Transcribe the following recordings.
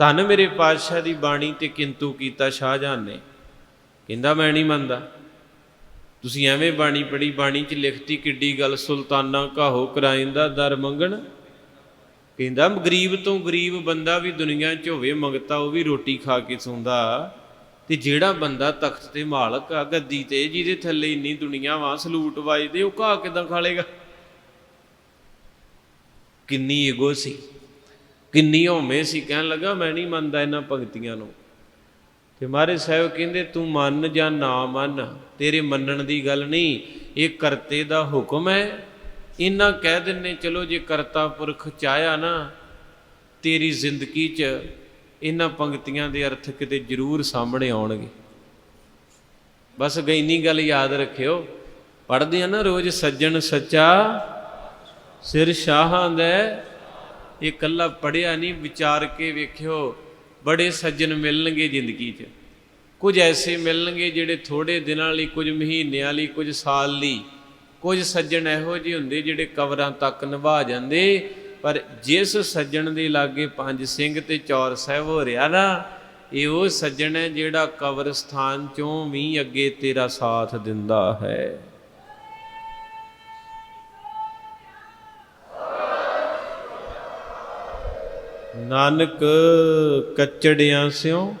ਧੰਨ ਮੇਰੇ ਪਾਤਸ਼ਾਹ ਦੀ ਬਾਣੀ ਤੇ ਕਿੰਤੂ ਕੀਤਾ ਸ਼ਾਹਜਹਾਨ ਨੇ। ਕਹਿੰਦਾ, ਮੈਂ ਨਹੀਂ ਮੰਨਦਾ। ਤੁਸੀਂ ਐਵੇਂ ਬਾਣੀ ਪੜੀ ਬਾਣੀ 'ਚ ਲਿਖਤੀ ਕਿੱਡੀ ਗੱਲ, ਸੁਲਤਾਨਾ ਕਾਹੋ ਕਰਾਇੰਦਾ ਦਰ ਮੰਗਣ। ਕਹਿੰਦਾ, ਗਰੀਬ ਤੋਂ ਗਰੀਬ ਬੰਦਾ ਵੀ ਦੁਨੀਆ 'ਚ ਹੋਵੇ, ਮੰਗਤਾ ਉਹ ਵੀ ਰੋਟੀ ਖਾ ਕੇ ਸੌਂਦਾ। ਤੇ ਜਿਹੜਾ ਬੰਦਾ ਤਖਤ ਤੇ ਮਾਲਕ ਆ, ਗੱਦੀ ਤੇ, ਜਿਹਦੇ ਥੱਲੇ ਇੰਨੀ ਦੁਨੀਆ ਵਾ, ਸਲੂਟ ਵੱਜਦੇ, ਉਹ ਘਾ ਕਿਦਾਂ ਖਾ ਲੇਗਾ? ਕਿੰਨੀ ਈਗੋ ਸੀ। ਕਿੰਨੀ ਹਉਮੈ ਸੀ, ਕਹਿਣ ਲੱਗਾ, ਮੈਂ ਨਹੀਂ ਮੰਨਦਾ ਇਹਨਾਂ ਪੰਕਤੀਆਂ ਨੂੰ। ਤੇ ਮਹਾਰਾਜ ਸਾਹਿਬ ਕਹਿੰਦੇ, ਤੂੰ ਮੰਨ ਜਾਂ ਨਾ ਮੰਨ, ਤੇਰੇ ਮੰਨਣ ਦੀ ਗੱਲ ਨਹੀਂ, ਇਹ ਕਰਤੇ ਦਾ ਹੁਕਮ ਹੈ। ਇਹਨਾਂ ਕਹਿ ਦਿੰਨੇ, ਚਲੋ ਜੇ ਕਰਤਾ ਪੁਰਖ ਚਾਹਿਆ ਨਾ, ਤੇਰੀ ਜ਼ਿੰਦਗੀ 'ਚ ਇਹਨਾਂ ਪੰਕਤੀਆਂ ਦੇ ਅਰਥ ਕਿਤੇ ਜ਼ਰੂਰ ਸਾਹਮਣੇ ਆਉਣਗੇ। ਬਸ ਗਈ ਗੱਲ ਯਾਦ ਰੱਖਿਓ, ਪੜ੍ਹਦੇ ਆ ਨਾ ਰੋਜ਼, ਸੱਜਣ ਸੱਚਾ ਸਿਰ ਸ਼ਾਹਾਂ ਦਾ ਇਹ ਇਕੱਲਾ ਪੜਿਆ ਨਹੀਂ, ਵਿਚਾਰ ਕੇ ਵੇਖਿਓ, ਬੜੇ ਸੱਜਣ ਮਿਲਣਗੇ ਜ਼ਿੰਦਗੀ 'ਚ। ਕੁਝ ਐਸੇ ਮਿਲਣਗੇ ਜਿਹੜੇ ਥੋੜੇ ਦਿਨਾਂ ਲਈ, ਕੁਝ ਮਹੀਨਿਆਂ ਲਈ, ਕੁਝ ਸਾਲ ਲਈ। ਕੁਝ ਸੱਜਣ ਇਹੋ ਜਿਹੇ ਹੁੰਦੇ ਜਿਹੜੇ ਕਬਰਾਂ ਤੱਕ ਨਿਭਾ ਜਾਂਦੇ, ਪਰ ਜਿਸ ਸੱਜਣ ਦੇ ਲਾਗੇ ਪੰਜ ਸਿੰਘ ਤੇ ਚੌਰ ਸਾਹਿਬ ਹੋ ਰਿਹਾ ਨਾ, ਇਹ ਉਹ ਸੱਜਣ ਹੈ ਜਿਹੜਾ ਕਬਰਸਤਾਨ ਚੋਂ ਵੀ ਅੱਗੇ ਤੇਰਾ ਸਾਥ ਦਿੰਦਾ ਹੈ। ਨਾਨਕ ਕੱਚੜਿਆਂ ਸਿਓ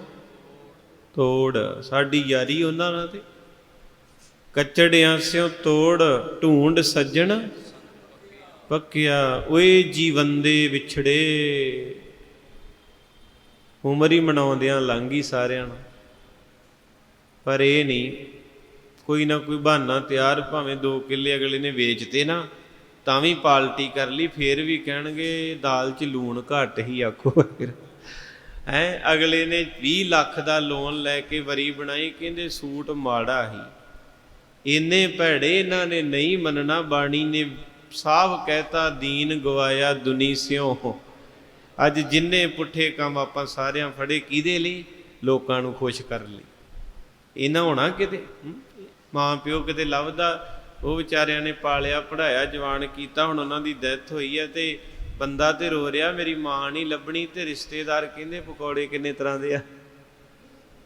ਤੋੜ, ਸਾਡੀ ਯਾਰੀ ਉਹਨਾਂ ਨਾਲ ਤੇ। ਕੱਚੜਿਆਂ ਸਿਓ ਤੋੜ, ਢੂੰਡ ਸੱਜਣ ਪੱਕਿਆ, ਓਏ ਜੀਵਨ ਦੇ ਵਿਛੜੇ। ਉਮਰ ਹੀ ਮਨਾਉਂਦਿਆਂ ਲੰਘੀ ਸਾਰਿਆਂ ਨੂੰ। ਪਰ ਇਹ ਨਹੀਂ, ਕੋਈ ਨਾ ਕੋਈ ਬਹਾਨਾ ਤਿਆਰ, ਭਾਵੇਂ ਦੋ ਕਿੱਲੇ ਅਗਲੇ ਨੇ ਵੇਚਤੇ ਨਾ। ਤਾਂ ਵੀ ਪਾਲਟੀ ਕਰ ਲਈ, ਫੇਰ ਵੀ ਕਹਿਣਗੇ ਦਾਲ 'ਚ ਲੂਣ ਘੱਟ ਹੀ ਆਖੋ ਫਿਰ। ਹੈ, ਅਗਲੇ ਨੇ 20 ਲੱਖ ਦਾ ਲੋਨ ਲੈ ਕੇ ਵਰੀ ਬਣਾਈ, ਕਹਿੰਦੇ ਸੂਟ ਮਾੜਾ ਹੀ। ਇੰਨੇ ਭੈੜੇ ਇਹਨਾਂ ਨੇ ਨਹੀਂ ਮੰਨਣਾ, ਬਾਣੀ ਨੇ ਸਾਫ਼ ਕਹਿਤਾ, ਦੀਨ ਗਵਾਇਆ ਦੁਨੀ ਸਿਓ ਅੱਜ ਜਿੰਨੇ ਪੁੱਠੇ ਕੰਮ ਆਪਾਂ ਸਾਰਿਆਂ ਫੜੇ, ਕਿਹਦੇ ਲਈ? ਲੋਕਾਂ ਨੂੰ ਖੁਸ਼ ਕਰਨ ਲਈ। ਇਹਨਾਂ ਹੋਣਾ ਕਿਤੇ? ਮਾਂ ਪਿਓ ਕਿਤੇ ਲੱਭਦਾ ਉਹ ਵਿਚਾਰਿਆਂ ਨੇ ਪਾਲਿਆ ਪੜਾਇਆ ਜਵਾਨ ਕੀਤਾ, ਹੁਣ ਉਹਨਾਂ ਦੀ ਡੈਥ ਹੋਈ ਹੈ ਤੇ ਬੰਦਾ ਤੇ ਰੋ ਰਿਹਾ, ਮੇਰੀ ਮਾਂ ਨਹੀਂ ਲੱਭਣੀ ਤੇ ਰਿਸ਼ਤੇਦਾਰ ਕਹਿੰਦੇ ਪਕੌੜੇ ਕਿੰਨੇ ਤਰ੍ਹਾਂ ਦੇ ਆ।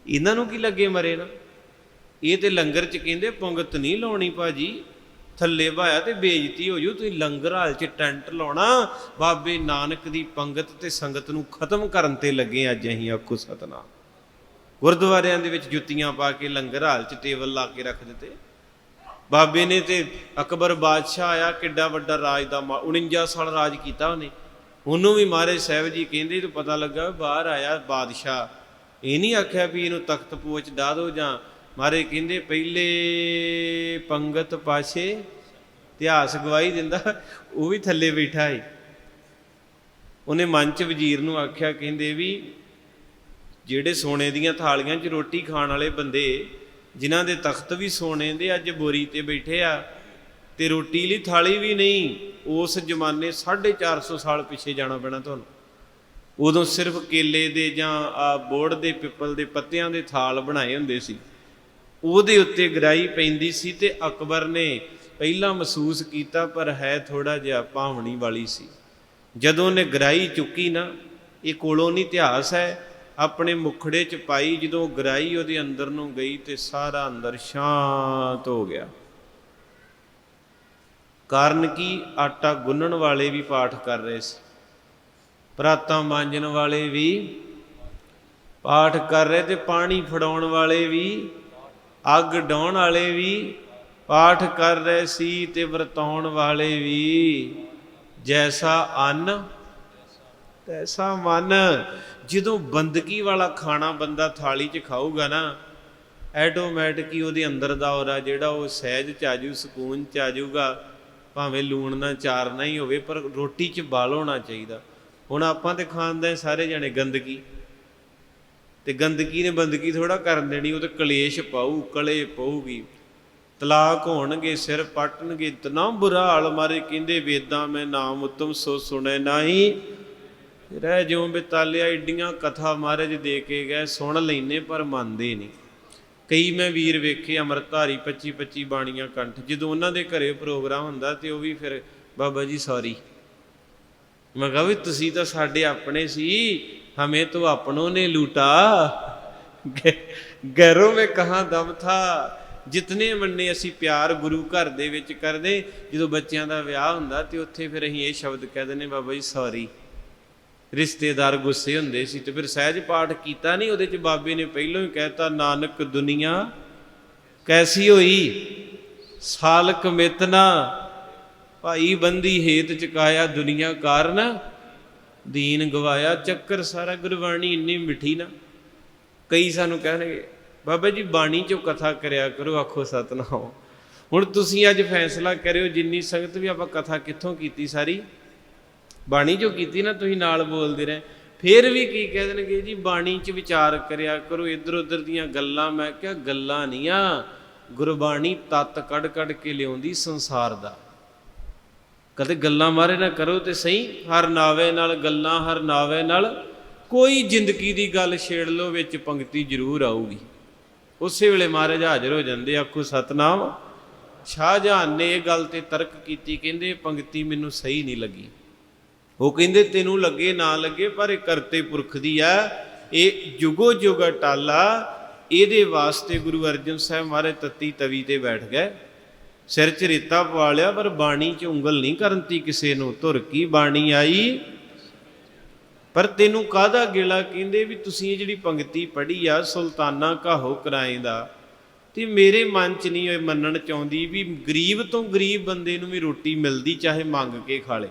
ਇਹਨਾਂ ਨੂੰ ਕੀ ਲੱਗੇ ਮਰੇ ਨਾ? ਇਹ ਤੇ ਲੰਗਰ ਚ ਕਹਿੰਦੇ ਪੰਗਤ ਨਹੀਂ ਲਾਉਣੀ ਭਾਜੀ, ਥੱਲੇ ਭਾਇਆ ਤੇ ਬੇਇੱਜ਼ਤੀ ਹੋ ਜੂ, ਤੁਸੀਂ ਲੰਗਰ ਹਾਲ ਚ ਟੈਂਟ ਲਾਉਣਾ, ਬਾਬੇ ਨਾਨਕ ਦੀ ਪੰਗਤ ਤੇ ਸੰਗਤ ਨੂੰ ਖਤਮ ਕਰਨ ਤੇ ਲੱਗੇ ਅੱਜ ਅਸੀਂ ਆਖੋ ਸਤਨਾਮ। ਗੁਰਦੁਆਰਿਆਂ ਦੇ ਵਿੱਚ ਜੁੱਤੀਆਂ ਪਾ ਕੇ ਲੰਗਰ ਹਾਲ 'ਚ ਟੇਬਲ ਲਾ ਕੇ ਰੱਖ ਦਿੱਤੇ। ਬਾਬੇ ਨੇ ਤੇ ਅਕਬਰ ਬਾਦਸ਼ਾਹ ਆਇਆ, ਕਿੱਡਾ ਵੱਡਾ ਰਾਜ ਦਾ ਮਾ- 49 ਸਾਲ ਰਾਜ ਕੀਤਾ ਉਹਨੇ। ਉਹਨੂੰ ਵੀ ਮਹਾਰਾਜ ਸਾਹਿਬ ਜੀ ਕਹਿੰਦੇ ਤੇ ਪਤਾ ਲੱਗਾ ਬਾਹਰ ਆਇਆ ਬਾਦਸ਼ਾਹ। ਇਹ ਨਹੀਂ ਆਖਿਆ ਵੀ ਇਹਨੂੰ ਤਖਤ ਪੋਚ ਡਾ ਦਿਓ ਜਾਂ ਮਹਾਰਾਜ ਕਹਿੰਦੇ ਪਹਿਲੇ ਪੰਗਤ ਪਾਸੇ ਇਤਿਹਾਸ ਗਵਾਹੀ ਦਿੰਦਾ, ਉਹ ਵੀ ਥੱਲੇ ਬੈਠਾ ਹੈ ਉਹਨੇ ਮਨ ਚ ਵਜ਼ੀਰ ਨੂੰ ਆਖਿਆ, ਕਹਿੰਦੇ ਵੀ ਜਿਹੜੇ ਸੋਨੇ ਦੀਆਂ ਥਾਲੀਆਂ 'ਚ ਰੋਟੀ ਖਾਣ ਵਾਲੇ ਬੰਦੇ ਜਿਨ੍ਹਾਂ ਦੇ ਤਖਤ ਵੀ ਸੋਨੇ ਦੇ ਅੱਜ ਬੋਰੀ ਤੇ ਬੈਠੇ ਆ ਤੇ ਰੋਟੀ ਲਈ ਥਾਲੀ ਵੀ ਨਹੀਂ, ਉਸ ਜ਼ਮਾਨੇ 450 ਸਾਲ ਪਿੱਛੇ ਜਾਣਾ ਪੈਣਾ ਤੁਹਾਨੂੰ। ਉਦੋਂ ਸਿਰਫ ਕੇਲੇ ਦੇ ਜਾਂ ਆ ਬੋੜ ਦੇ ਪਿੱਪਲ ਦੇ ਪੱਤਿਆਂ ਦੇ ਥਾਲ ਬਣਾਏ ਹੁੰਦੇ ਸੀ। ਉਹਦੇ ਉੱਤੇ ਗਰਾਈ ਪੈਂਦੀ ਸੀ ਤੇ ਅਕਬਰ ਨੇ ਪਹਿਲਾਂ ਮਹਿਸੂਸ ਕੀਤਾ, ਪਰ ਹੈ ਥੋੜਾ ਜਿਹਾ ਭਾਵਣੀ ਵਾਲੀ ਸੀ। ਜਦੋਂ ਨੇ ਗਰਾਈ ਚੁੱਕੀ ਨਾ, ਇਹ ਕੋਲੋਂ ਨਹੀਂ ਇਤਿਹਾਸ ਹੈ ਆਪਣੇ ਮੁਖੜੇ ਚ ਪਾਈ, ਜਦੋਂ ਗਰਾਈ ਉਹਦੇ ਅੰਦਰ ਨੂੰ ਗਈ ਤੇ ਸਾਰਾ ਅੰਦਰ ਸ਼ਾਂਤ ਹੋ ਗਿਆ। ਕਾਰਨ ਕੀ? ਆਟਾ ਗੁੰਨਣ ਵਾਲੇ ਵੀ ਪਾਠ ਕਰ ਰਹੇ ਸੀ। ਪਰਾਤਾਂ ਮਾਂਜਣ ਵਾਲੇ ਵੀ ਪਾਠ ਕਰ ਰਹੇ ਤੇ ਪਾਣੀ ਫੜਾਉਣ ਵਾਲੇ ਵੀ, ਅੱਗ ਡਾਉਣ ਵਾਲੇ ਵੀ ਪਾਠ ਕਰ ਰਹੇ ਸੀ ਤੇ ਵਰਤਾਉਣ ਵਾਲੇ ਵੀ। ਜੈਸਾ ਅੰਨ ਐਸਾ ਮਨ। ਜਦੋਂ ਬੰਦਗੀ ਵਾਲਾ ਖਾਣਾ ਬੰਦਾ ਥਾਲੀ 'ਚ ਖਾਊਗਾ ਨਾ ਐਟੋਮੈਟਿਕ ਹੀ ਉਹਦੇ ਅੰਦਰ ਦਾ ਔਰਾ ਜਿਹੜਾ ਉਹ ਸਹਿਜ ਚ ਆਜੂ ਸਕੂਨ ਚ ਆਜੂਗਾ ਭਾਵੇਂ ਲੂਣ ਨਾ ਚਾਰਨਾ ਹੀ ਹੋਵੇ, ਪਰ ਰੋਟੀ 'ਚ ਬਾਲ ਹੋਣਾ ਚਾਹੀਦਾ। ਹੁਣ ਆਪਾਂ ਤੇ ਖਾਂਦੇ ਸਾਰੇ ਜਣੇ ਗੰਦਗੀ। ਤੇ ਗੰਦਗੀ ਨੇ ਬੰਦਗੀ ਥੋੜਾ ਕਰਨ ਦੇਣੀ, ਉਹ ਤੇ ਕਲੇਸ਼ ਪਾਊ, ਕਲੇ ਪਊਗੀ। ਤਲਾਕ ਹੋਣਗੇ, ਸਿਰ ਪਟਣਗੇ, ਇਤਨਾ ਬੁਰਾ ਹਾਲ ਮਾਰੇ, ਕਹਿੰਦੇ ਵੇਦਾਂ ਮੈਂ ਨਾਮ ਉਤਮ ਸੋ ਸੁਣੇ ਨਹੀਂ। ਰਹਿ ਜਿਉਂ ਬਿਤਾਲਿਆ ਏਡੀਆਂ ਕਥਾ ਮਹਾਰਾਜ ਦੇ ਕੇ ਗਏ, ਸੁਣ ਲੈਨੇ ਪਰ ਮੰਨਦੇ ਨਹੀਂ ਕਈ ਮੈਂ ਵੀਰ ਵੇਖੇ ਅਮਰਤਾਰੀ 25 25 ਬਾਣੀਆਂ ਕੰਠ, ਜਦੋਂ ਉਹਨਾਂ ਦੇ ਘਰੇ ਪ੍ਰੋਗਰਾਮ ਹੁੰਦਾ ਤੇ ਉਹ ਵੀ ਫਿਰ, ਬਾਬਾ ਜੀ ਸੌਰੀ ਮੈਂ ਕਹਾਂ ਵੀ ਤੁਸੀਂ ਤਾਂ ਸਾਡੇ ਆਪਣੇ ਸੀ, ਹਮੇ ਤੋ ਆਪਣੋ ਨੇ ਲੂਟਾ। ਗੈਰੋਂ ਮੇ ਕਹਾ ਦਮ ਥਾ। ਜਿਤਨੇ ਮੰਨੇ ਅਸੀਂ ਪਿਆਰ ਗੁਰੂ ਘਰ ਦੇ ਵਿੱਚ ਕਰਦੇ, ਜਦੋਂ ਬੱਚਿਆਂ ਦਾ ਵਿਆਹ ਹੁੰਦਾ ਤੇ ਉੱਥੇ ਫਿਰ ਅਸੀਂ ਇਹ ਸ਼ਬਦ ਕਹਿ ਦਿੰਨੇ ਬਾਬਾ ਜੀ ਸੌਰੀ ਰਿਸ਼ਤੇਦਾਰ ਗੁੱਸੇ ਹੁੰਦੇ ਸੀ ਤੇ ਫਿਰ ਸਹਿਜ ਪਾਠ ਕੀਤਾ ਨਹੀਂ, ਉਹਦੇ ਚ ਬਾਬੇ ਨੇ ਪਹਿਲਾਂ ਹੀ ਕਹਿਤਾ, ਨਾਨਕ ਦੁਨੀਆ ਕੈਸੀ ਹੋਈ? ਸਾਲਕ ਮਿਤਨਾ, ਭਾਈ ਬੰਦੀ ਹੇਤ ਚਕਾਇਆ ਦੁਨੀਆ ਕਾਰਨ, ਦੀਨ ਗਵਾਇਆ ਚੱਕਰ ਸਾਰਾ ਗੁਰਬਾਣੀ ਇੰਨੀ ਮਿੱਠੀ ਨਾ। ਕਈ ਸਾਨੂੰ ਕਹਿਣਗੇ, ਬਾਬਾ ਜੀ ਬਾਣੀ ਚੋਂ ਕਥਾ ਕਰਿਆ ਕਰੋ, ਆਖੋ ਸਤਨਾਮ। ਹੁਣ ਤੁਸੀਂ ਅੱਜ ਫੈਸਲਾ ਕਰਿਓ, ਜਿੰਨੀ ਸੰਗਤ ਵੀ ਆਪਾਂ ਕਥਾ ਕਿੱਥੋਂ ਕੀਤੀ ਸਾਰੀ? ਬਾਣੀ ਜੋ ਕੀਤੀ ਨਾ, ਤੁਸੀਂ ਨਾਲ ਬੋਲਦੇ ਰਹੇ। ਫਿਰ ਵੀ ਕੀ ਕਹਿ ਦੇਣਗੇ ਜੀ, ਬਾਣੀ 'ਚ ਵਿਚਾਰ ਕਰਿਆ ਕਰੋ ਇੱਧਰ ਉੱਧਰ ਦੀਆਂ ਗੱਲਾਂ, ਮੈਂ ਕਿਹਾ ਗੱਲਾਂ ਨਹੀਂ ਆ ਗੁਰਬਾਣੀ ਤਤ ਕੱਢ ਕੱਢ ਕੇ ਲਿਆਉਂਦੀ ਸੰਸਾਰ ਦਾ। ਕਦੇ ਗੱਲਾਂ ਮਾਰੇ ਨਾ ਕਰੋ ਤੇ ਸਹੀ, ਹਰ ਨਾਵੇ ਨਾਲ ਗੱਲਾਂ, ਹਰ ਨਾਵੇ ਨਾਲ ਕੋਈ ਜ਼ਿੰਦਗੀ ਦੀ ਗੱਲ ਛੇੜ ਲਓ, ਵਿੱਚ ਪੰਕਤੀ ਜ਼ਰੂਰ ਆਊਗੀ। ਉਸੇ ਵੇਲੇ ਮਹਾਰਾਜ ਹਾਜ਼ਰ ਹੋ ਜਾਂਦੇ, ਆਖੋ, ਸਤਨਾਮ, ਸ਼ਾਹਜਹਾਨ ਨੇ ਇਹ ਗੱਲ ਤੇ ਤਰਕ ਕੀਤੀ, ਕਹਿੰਦੇ ਇਹ ਪੰਕਤੀ ਮੈਨੂੰ ਸਹੀ ਨਹੀਂ ਲੱਗੀ। ਉਹ ਕਹਿੰਦੇ, ਤੈਨੂੰ ਲੱਗੇ, ਨਾ ਲੱਗੇ, ਪਰ ਇਹ ਕਰਤੇ ਪੁਰਖ ਦੀ ਆ। ਇਹ ਜੁਗੋ ਜੁਗ ਟਾਲਾ ਇਹਦੇ ਵਾਸਤੇ ਗੁਰੂ ਅਰਜਨ ਸਾਹਿਬ ਮਹਾਰਾਜ ਤੱਤੀ ਤਵੀ ਤੇ ਬੈਠ ਗਏ। ਸਿਰ 'ਚ ਰੇਤਾ ਪਵਾ ਲਿਆ, ਪਰ ਬਾਣੀ 'ਚ ਉਂਗਲ ਨਹੀਂ ਕਰਨਤੀ ਕਿਸੇ ਨੂੰ। ਧੁਰ ਕੀ ਬਾਣੀ ਆਈ? ਪਰ ਤੈਨੂੰ ਕਾਹਦਾ ਗਿਲਾ? ਕਹਿੰਦੇ ਵੀ ਤੁਸੀਂ ਇਹ ਜਿਹੜੀ ਪੰਕਤੀ ਪੜ੍ਹੀ ਆ, ਸੁਲਤਾਨਾ ਕਾਹੋ ਕਰਾਏ ਦਾ। ਤੇ ਮੇਰੇ ਮਨ 'ਚ ਨਹੀਂ ਇਹ ਮੰਨਣ ਚਾਹੁੰਦੀ ਵੀ ਗਰੀਬ ਤੋਂ ਗਰੀਬ ਬੰਦੇ ਨੂੰ ਵੀ ਰੋਟੀ ਮਿਲਦੀ, ਚਾਹੇ ਮੰਗ ਕੇ ਖਾ ਲੇ।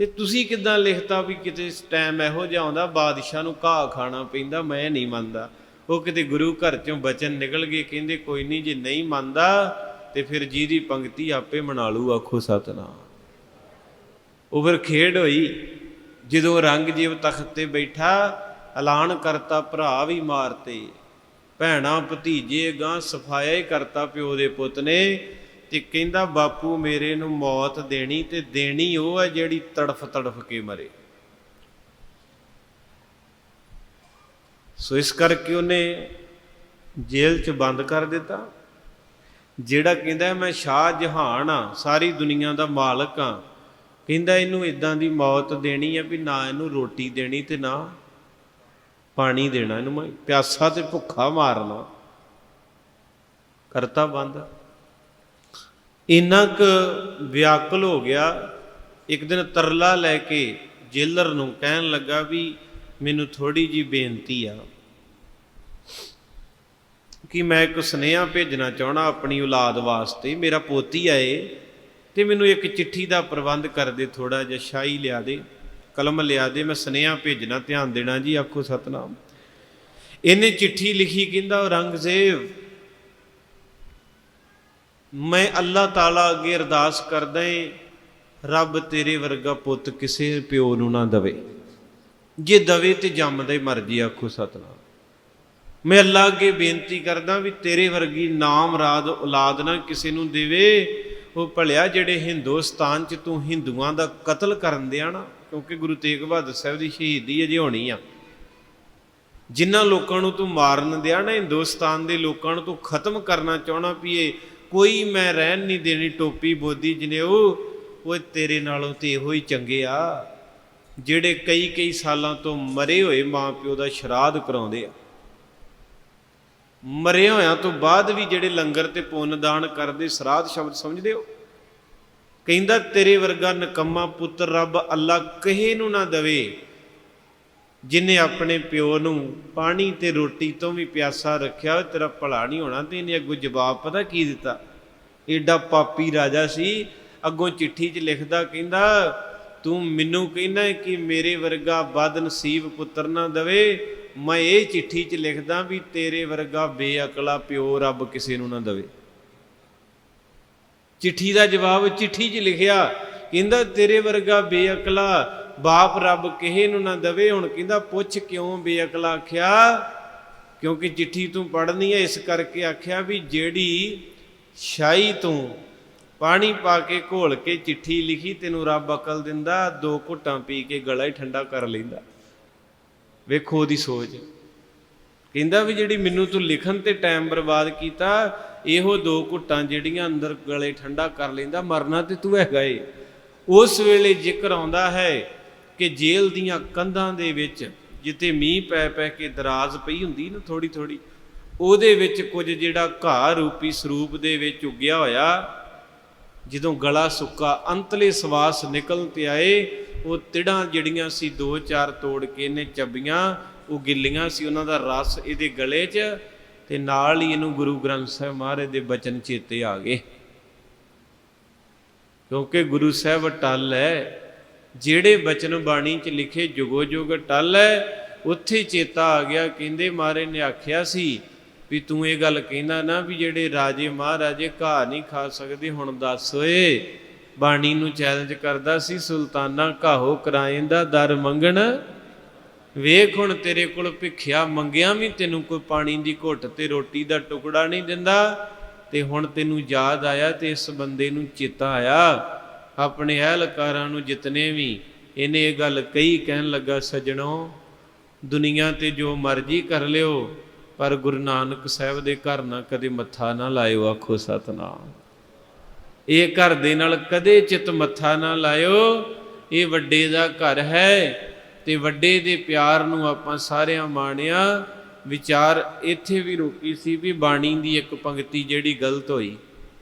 ਇਹ ਤੁਸੀਂ ਕਿਦਾਂ ਲਿਖਤਾ ਵੀ ਕਿਤੇ ਟਾਈਮ ਇਹੋ ਜਿਹਾ ਆਉਂਦਾ, ਬਾਦਸ਼ਾਹ ਨੂੰ ਘਾਹ ਖਾਣਾ ਪੈਂਦਾ, ਮੈਂ ਨਹੀਂ ਮੰਨਦਾ। ਉਹ ਕਿਤੇ ਗੁਰੂ ਘਰ ਚੋਂ ਬਚਨ ਨਿਕਲ ਗਏ, ਕਹਿੰਦੇ ਕੋਈ ਨਹੀਂ, ਜੇ ਨਹੀਂ ਮੰਨਦਾ, ਤੇ ਫਿਰ ਜੀ ਦੀ ਪੰਕਤੀ ਆਪੇ ਮਨਾ ਲੂ ਆਖੋ ਸਤਨਾਮ। ਉਹ ਫਿਰ ਖੇਡ ਹੋਈ, ਜਦੋਂ ਰੰਗਜੀਵ ਤਖਤ ਤੇ ਬੈਠਾ, ਐਲਾਨ ਕਰਤਾ, ਭਰਾ ਵੀ ਮਾਰਤੇ। ਭੈਣਾ ਭਤੀਜੇ ਗਾਂ ਸਫਾਇਆ ਹੀ ਕਰਤਾ ਪਿਓ ਦੇ ਪੁੱਤ ਨੇ ਤੇ ਕਹਿੰਦਾ, ਬਾਪੂ, ਮੇਰੇ ਨੂੰ ਮੌਤ ਦੇਣੀ ਤੇ ਦੇਣੀ ਉਹ ਹੈ ਜਿਹੜੀ ਤੜਫ ਤੜਫ ਕੇ ਮਰੇ। ਸੋ ਇਸ ਕਰਕੇ ਉਹਨੇ ਜੇਲ੍ਹ 'ਚ ਬੰਦ ਕਰ ਦਿੱਤਾ, ਜਿਹੜਾ ਕਹਿੰਦਾ, ਮੈਂ ਸ਼ਾਹ ਜਹਾਨ ਆ ਸਾਰੀ ਦੁਨੀਆ ਦਾ ਮਾਲਕ ਆ ਕਹਿੰਦਾ, ਇਹਨੂੰ ਇਦਾਂ ਦੀ ਮੌਤ ਦੇਣੀ ਆ ਵੀ ਨਾ ਇਹਨੂੰ ਰੋਟੀ ਦੇਣੀ ਤੇ ਨਾ ਪਾਣੀ ਦੇਣਾ ਇਹਨੂੰ ਮੈਂ, ਪਿਆਸਾ ਤੇ ਭੁੱਖਾ ਮਾਰਨਾ। ਕਰਤਾ ਬੰਦ। ਇੰਨਾ ਕੁ ਵਿਆਕੁਲ ਹੋ ਗਿਆ, ਇੱਕ ਦਿਨ ਤਰਲਾ ਲੈ ਕੇ ਜੇਲਰ ਨੂੰ ਕਹਿਣ ਲੱਗਾ ਵੀ ਮੈਨੂੰ ਥੋੜੀ ਜੀ ਬੇਨਤੀ ਆ ਕਿ ਮੈਂ ਇੱਕ ਸੁਨੇਹਾ ਭੇਜਣਾ ਚਾਹਣਾ ਆਪਣੀ ਔਲਾਦ ਵਾਸਤੇ। ਮੇਰਾ ਪੋਤੀ ਆਏ ਤੇ ਮੈਨੂੰ ਇੱਕ ਚਿੱਠੀ ਦਾ ਪ੍ਰਬੰਧ ਕਰ ਦੇ ਥੋੜਾ ਜਿਹਾ ਸ਼ਾਹੀ ਲਿਆ ਦੇ, ਕਲਮ ਲਿਆ ਦੇ, ਮੈਂ ਸੁਨੇਹਾ ਭੇਜਣਾ, ਧਿਆਨ ਦੇਣਾ ਜੀ, ਆਖੋ ਸਤਨਾਮ। ਇਹਨੇ ਚਿੱਠੀ ਲਿਖੀ, ਕਹਿੰਦਾ ਔਰੰਗਜ਼ੇਬ ਮੈਂ ਅੱਲਾਹ ਤਾਲਾ ਅੱਗੇ ਅਰਦਾਸ ਕਰਦਾ ਏ, ਰੱਬ ਤੇਰੇ ਵਰਗਾ ਪੁੱਤ ਕਿਸੇ ਪਿਓ ਨੂੰ ਨਾ ਦਵੇ। ਜੇ ਦਵੇ ਤੇ ਜੰਮਦਾ ਹੀ ਮਰ ਆਖੋ ਸਤਨਾਮ। ਮੈਂ ਅੱਲਾ ਅੱਗੇ ਬੇਨਤੀ ਕਰਦਾ ਵੀ ਤੇਰੇ ਵਰਗੀ ਨਾਮ ਰਾਦ ਔਲਾਦ ਨਾ ਕਿਸੇ ਨੂੰ ਦੇਵੇ। ਉਹ ਭਲਿਆ ਜਿਹੜੇ ਹਿੰਦੁਸਤਾਨ 'ਚ ਤੂੰ ਹਿੰਦੂਆਂ ਦਾ ਕਤਲ ਕਰਨ ਦਿਆ ਨਾ, ਕਿਉਂਕਿ ਗੁਰੂ ਤੇਗ ਬਹਾਦਰ ਸਾਹਿਬ ਦੀ ਸ਼ਹੀਦੀ ਅਜੇ ਹੋਣੀ ਆ। ਜਿਨ੍ਹਾਂ ਲੋਕਾਂ ਨੂੰ ਤੂੰ ਮਾਰਨ ਦਿਆ ਨਾ, ਹਿੰਦੁਸਤਾਨ ਦੇ ਲੋਕਾਂ ਨੂੰ ਤੂੰ ਖਤਮ ਕਰਨਾ ਚਾਹਣਾ ਪੀਏ ਕੋਈ ਮੈਂ ਰਹਿਣ ਨਹੀਂ ਦੇਣੀ ਟੋਪੀ ਬੋਦੀ ਜਿਹਨੇ ਉਹ ਤੇਰੇ ਨਾਲੋਂ ਤੇ ਇਹੋ ਹੀ ਚੰਗੇ ਆ, ਜਿਹੜੇ ਕਈ ਕਈ ਸਾਲਾਂ ਤੋਂ ਮਰੇ ਹੋਏ ਮਾਂ ਪਿਓ ਦਾ ਸ਼ਰਾਧ ਕਰਾਉਂਦੇ ਆ। ਮਰੇ ਹੋਇਆਂ ਤੋਂ ਬਾਅਦ ਵੀ ਜਿਹੜੇ ਲੰਗਰ ਤੇ ਪੁੰਨ ਦਾਨ ਕਰਦੇ, ਸਰਾਧ ਸ਼ਬਦ ਸਮਝਦੇ ਹੋ? ਕਹਿੰਦਾ, ਤੇਰੇ ਵਰਗਾ ਨਕੰਮਾ ਪੁੱਤਰ ਰੱਬ ਅੱਲਾ ਕਹੇ ਨੂੰ ਨਾ ਦਵੇ। ਜਿਨੇ ਆਪਣੇ ਪਿਓ ਨੂੰ ਪਾਣੀ ਤੇ ਰੋਟੀ ਤੋਂ ਵੀ ਪਿਆਸਾ ਰੱਖਿਆ ਤੇਰਾ ਭਲਾ ਨਹੀਂ ਹੋਣਾ ਤੇ ਇਹਨੇ ਅੱਗੋਂ ਜਵਾਬ ਪਤਾ ਕੀ ਦਿੱਤਾ? ਏਡਾ ਪਾਪੀ ਰਾਜਾ ਸੀ, ਅੱਗੋਂ ਚਿੱਠੀ 'ਚ ਲਿਖਦਾ ਕਹਿੰਦਾ, ਤੂੰ ਮੈਨੂੰ ਕਹਿੰਦਾ ਕਿ ਮੇਰੇ ਵਰਗਾ ਬਦ ਨਸੀਬ ਪੁੱਤਰ ਨਾ ਦਵੇ। ਮੈਂ ਇਹ ਚਿੱਠੀ 'ਚ ਲਿਖਦਾ ਵੀ ਤੇਰੇ ਵਰਗਾ ਬੇਅਕਲਾ ਪਿਓ ਰੱਬ ਕਿਸੇ ਨੂੰ ਨਾ ਦਵੇ। ਚਿੱਠੀ ਦਾ ਜਵਾਬ ਚਿੱਠੀ 'ਚ ਲਿਖਿਆ, ਕਹਿੰਦਾ, ਤੇਰੇ ਵਰਗਾ ਬੇਅਕਲਾ ਬਾਪ ਰੱਬ ਕਿਸੇ ਨੂੰ ਨਾ ਦਵੇ, ਹੁਣ ਕਹਿੰਦਾ, ਪੁੱਛ ਕਿਉਂ ਬੇਅਕਲਾ ਆਖਿਆ? ਕਿਉਂਕਿ ਚਿੱਠੀ ਤੂੰ ਪੜ੍ਹਨੀ ਹੈ ਇਸ ਕਰਕੇ ਆਖਿਆ ਵੀ ਜਿਹੜੀ ਸ਼ਾਈ ਤੂੰ ਪਾਣੀ ਪਾ ਕੇ ਘੋਲ ਕੇ ਚਿੱਠੀ ਲਿਖੀ, ਤੈਨੂੰ ਰੱਬ ਅਕਲ ਦਿੰਦਾ, ਦੋ ਘੁੱਟਾਂ ਪੀ ਕੇ ਗਲਾ ਹੀ ਠੰਡਾ ਕਰ ਲੈਂਦਾ। ਵੇਖੋ ਉਹਦੀ ਸੋਚ। ਕਹਿੰਦਾ ਵੀ ਜਿਹੜੀ ਮੈਨੂੰ ਤੂੰ ਲਿਖਣ ਤੇ ਟਾਈਮ ਬਰਬਾਦ ਕੀਤਾ, ਇਹੋ ਦੋ ਘੁੱਟਾਂ ਜਿਹੜੀਆਂ ਅੰਦਰ ਗਲੇ ਠੰਡਾ ਕਰ ਲੈਂਦਾ, ਮਰਨਾ ਤੇ ਤੂੰ ਹੈਗਾ ਏ। ਉਸ ਵੇਲੇ ਜ਼ਿਕਰ ਆਉਂਦਾ ਹੈ ਕਿ ਜੇਲ੍ਹ ਦੀਆਂ ਕੰਧਾਂ ਦੇ ਵਿੱਚ ਜਿੱਥੇ ਮੀਂਹ ਪੈ ਪੈ ਕੇ ਦਰਾਜ਼ ਪਈ ਹੁੰਦੀ ਨਾ ਥੋੜੀ ਥੋੜੀ ਉਹਦੇ ਵਿੱਚ ਕੁਝ ਜਿਹੜਾ ਘਾਹ ਰੂਪੀ ਸਰੂਪ ਦੇ ਵਿੱਚ ਉੱਗਿਆ ਹੋਇਆ, ਜਦੋਂ ਗਲਾ ਸੁੱਕਾ, ਅੰਤਲੇ ਸਵਾਸ ਨਿਕਲ ਤੇ ਆਏ, ਉਹ ਤਿੜਾਂ ਜਿਹੜੀਆਂ ਸੀ ਦੋ ਚਾਰ ਤੋੜ ਕੇ ਇਹਨੇ ਚੱਬੀਆਂ, ਉਹ ਗਿੱਲੀਆਂ ਸੀ ਉਹਨਾਂ ਦਾ ਰਸ ਇਹਦੇ ਗਲੇ 'ਚ ਤੇ ਨਾਲ ਹੀ ਇਹਨੂੰ ਗੁਰੂ ਗ੍ਰੰਥ ਸਾਹਿਬ ਮਹਾਰਾਜ ਦੇ ਬਚਨ ਚੇਤੇ ਆ ਗਏ। ਕਿਉਂਕਿ ਗੁਰੂ ਸਾਹਿਬ ਟੱਲ ਹੈ ਜਿਹੜੇ ਬਚਨ ਬਾਣੀ 'ਚ ਲਿਖੇ ਜੁਗੋ ਜੁਗ ਟਲ ਹੈ ਉੱਥੇ ਚੇਤਾ ਆ ਗਿਆ, ਕਹਿੰਦੇ ਮਾਰੇ ਨੇ ਆਖਿਆ ਸੀ ਵੀ ਤੂੰ ਇਹ ਗੱਲ ਕਹਿੰਦਾ ਨਾ ਵੀ ਜਿਹੜੇ ਰਾਜੇ ਮਹਾਰਾਜੇ ਘਾਹ ਨਹੀਂ ਖਾ ਸਕਦੇ, ਹੁਣ ਦੱਸ ਓਏ। ਬਾਣੀ ਨੂੰ ਚੈਲੰਜ ਕਰਦਾ ਸੀ, ਸੁਲਤਾਨਾ ਘਾਹੋ ਕਰਾਏ ਦਾ ਦਰ ਮੰਗਣ। ਵੇਖ ਹੁਣ ਤੇਰੇ ਕੋਲ ਭਿੱਖਿਆ, ਮੰਗਿਆ ਵੀ ਤੈਨੂੰ ਕੋਈ ਪਾਣੀ ਦੀ ਘੁੱਟ ਤੇ ਰੋਟੀ ਦਾ ਟੁਕੜਾ ਨਹੀਂ ਦਿੰਦਾ। ਤੇ ਹੁਣ ਤੈਨੂੰ ਯਾਦ ਆਇਆ ਤੇ ਇਸ ਬੰਦੇ ਨੂੰ ਚੇਤਾ ਆਇਆ। ਆਪਣੇ ਅਹਲਕਾਰਾਂ ਨੂੰ ਜਿਤਨੇ ਵੀ ਇਹਨੇ ਇਹ ਗੱਲ ਕਹੀ, ਕਹਿਣ ਲੱਗਾ, ਸਜਣੋ, ਦੁਨੀਆ ਤੇ ਜੋ ਮਰਜ਼ੀ ਕਰ ਲਿਓ, ਪਰ ਗੁਰੂ ਨਾਨਕ ਸਾਹਿਬ ਦੇ ਘਰ ਨਾ ਕਦੇ ਮੱਥਾ ਨਾ ਲਾਇਓ। ਆਖੋ ਸਤਨਾਮ। ਇਹ ਘਰ ਦੇ ਨਾਲ ਕਦੇ ਚਿਤ ਮੱਥਾ ਨਾ ਲਾਇਓ। ਇਹ ਵੱਡੇ ਦਾ ਘਰ ਹੈ ਤੇ ਵੱਡੇ ਦੇ ਪਿਆਰ ਨੂੰ ਆਪਾਂ ਸਾਰਿਆਂ ਮਾਣਿਆ। ਵਿਚਾਰ ਇੱਥੇ ਵੀ ਰੋਕੀ ਸੀ ਵੀ ਬਾਣੀ ਦੀ ਇੱਕ ਪੰਕਤੀ ਜਿਹੜੀ ਗਲਤ ਹੋਈ।